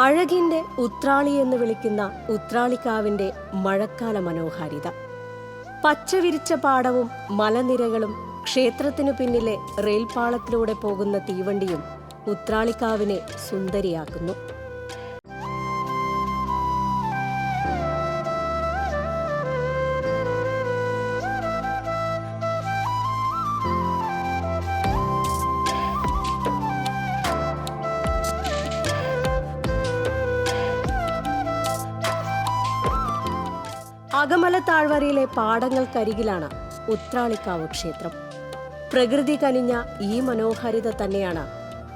അഴകിന്റെ ഉത്രാളി എന്ന് വിളിക്കുന്ന ഉത്രാളിക്കാവിന്റെ മഴക്കാല മനോഹാരിത. പച്ചവിരിച്ച പാടവും മലനിരകളും ക്ഷേത്രത്തിനു പിന്നിലെ റെയിൽപാളത്തിലൂടെ പോകുന്ന തീവണ്ടിയും ഉത്രാളിക്കാവിനെ സുന്ദരിയാക്കുന്നു. അകമല താഴ്വരയിലെ പാടങ്ങൾക്കരികിലാണ് ഉത്രാളിക്കാവ് ക്ഷേത്രം. പ്രകൃതി കനിഞ്ഞ ഈ മനോഹാരിത തന്നെയാണ്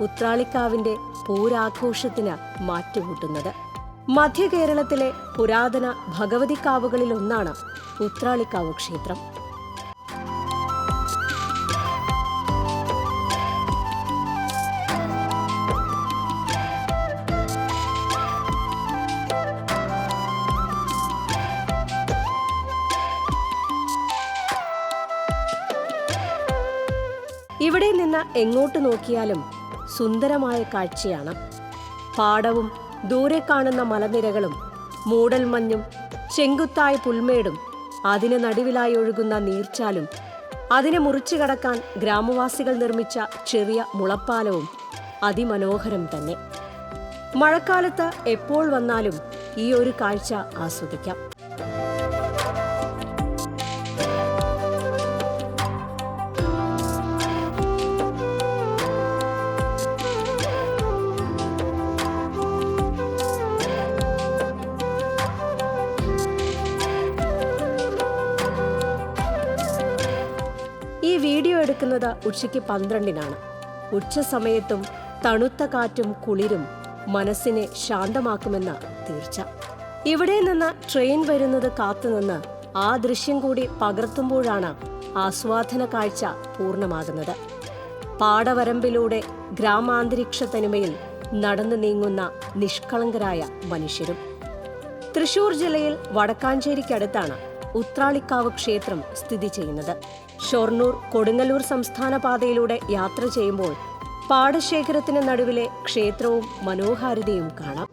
ഉത്രാളിക്കാവിന്റെ പൂരാഘോഷത്തിന് മാറ്റുകൂട്ടുന്നത്. മധ്യ കേരളത്തിലെ പുരാതന ഭഗവതിക്കാവുകളിൽ ഒന്നാണ് ഉത്രാളിക്കാവ് ക്ഷേത്രം. ഇവിടെ നിന്ന് എങ്ങോട്ട് നോക്കിയാലും സുന്ദരമായ കാഴ്ചയാണ്. പാടവും ദൂരെ കാണുന്ന മലനിരകളും മൂടൽമഞ്ഞും ചെങ്കുത്തായ പുൽമേടും അതിന് നടുവിലായി ഒഴുകുന്ന നീർച്ചാലും അതിനെ മുറിച്ചു കടക്കാൻ ഗ്രാമവാസികൾ നിർമ്മിച്ച ചെറിയ മുളപ്പാലവും അതിമനോഹരം തന്നെ. മഴക്കാലത്ത് എപ്പോൾ വന്നാലും ഈ ഒരു കാഴ്ച ആസ്വദിക്കാം. ഈ വീഡിയോ എടുക്കുന്നത് ഉച്ചയ്ക്ക് പന്ത്രണ്ടിനാണ്. ഉച്ച സമയത്തും തണുത്ത കാറ്റും കുളിരും മനസ്സിനെ ശാന്തമാക്കുമെന്ന തീർച്ച. ഇവിടെ നിന്ന് ട്രെയിൻ വരുന്നത് കാത്തുനിന്ന് ആ ദൃശ്യം കൂടി പകർത്തുമ്പോഴാണ് ആസ്വാദന കാഴ്ച പൂർണമാകുന്നത്. പാടവരമ്പിലൂടെ ഗ്രാമാന്തരീക്ഷ തനിമയിൽ നടന്നു നീങ്ങുന്ന നിഷ്കളങ്കരായ മനുഷ്യരും. തൃശൂർ ജില്ലയിൽ വടക്കാഞ്ചേരിക്കടുത്താണ് ഉത്രാളിക്കാവ് ക്ഷേത്രം സ്ഥിതി ചെയ്യുന്നത്. ഷൊർണൂർ കൊടുങ്ങല്ലൂർ സംസ്ഥാന പാതയിലൂടെ യാത്ര ചെയ്യുമ്പോൾ പാടശേഖരത്തിന് നടുവിലെ ക്ഷേത്രവും മനോഹാരിതയും കാണാം.